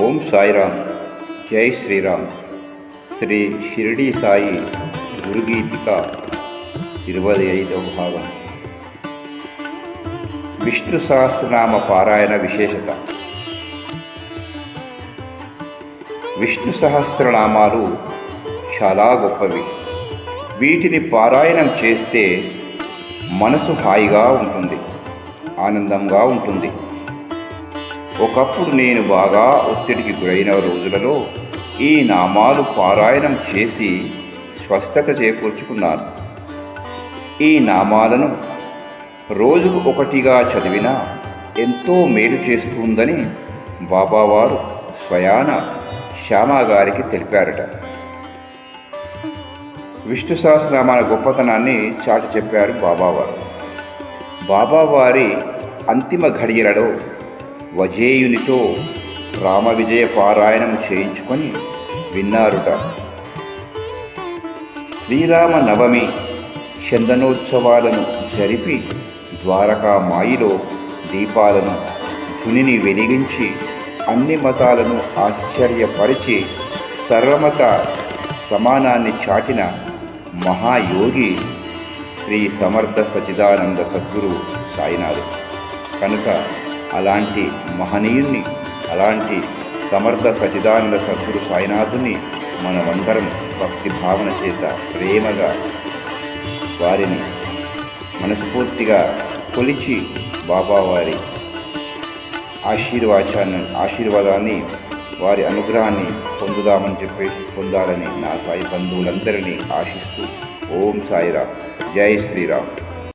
ఓం సాయిరామ్. జై శ్రీరామ్. శ్రీ షిరిడి సాయి గురుగీతిక ఇరవై ఐదవ భాగం. విష్ణు సహస్రనామ పారాయణ విశేషత. విష్ణు సహస్రనామాలు చాలా గొప్పవి. వీటిని పారాయణం చేస్తే మనసు హాయిగా ఉంటుంది ఆనందంగా ఉంటుంది. ఒకప్పుడు నేను బాగా ఒత్తిడికి గురైన రోజులలో ఈ నామాలు పారాయణం చేసి స్వస్థత చేకూర్చుకున్నాను. ఈ నామాలను రోజుకు ఒకటిగా చదివినా ఎంతో మేలు చేస్తుందని బాబావారు స్వయాన శ్యామ గారికి తెలిపారట. విష్ణు సహస్రనామాల గొప్పతనాన్ని చాటి చెప్పారు బాబావారు. బాబావారి అంతిమ ఘడియలలో వజేయునితో రామ విజయ పారాయణం చేయించుకొని విన్నారుట. శ్రీరామ నవమి చందనోత్సవాలను జరిపి ద్వారకా మాయిలో దీపాలను ధునిని వెలిగించి అన్ని మతాలను ఆశ్చర్యపరిచి సర్వమత సమానాన్ని చాటిన మహాయోగి శ్రీ సమర్థ సచిదానంద సద్గురు సాయినాథు కనుక అలాంటి మహనీయుణ్ణి అలాంటి సమర్థ సచిదానంద సద్గురు సాయినాథుని మనమందరం భక్తి భావన చేత ప్రేమగా వారిని మనస్ఫూర్తిగా కొలిచి బాబావారి ఆశీర్వాచాన్ని ఆశీర్వాదాన్ని వారి అనుగ్రహాన్ని పొందుదామని చెప్పేసి పొందాలని నా సాయి బంధువులందరినీ ఆశిస్తూ ఓం సాయిరామ్. జై శ్రీరామ్.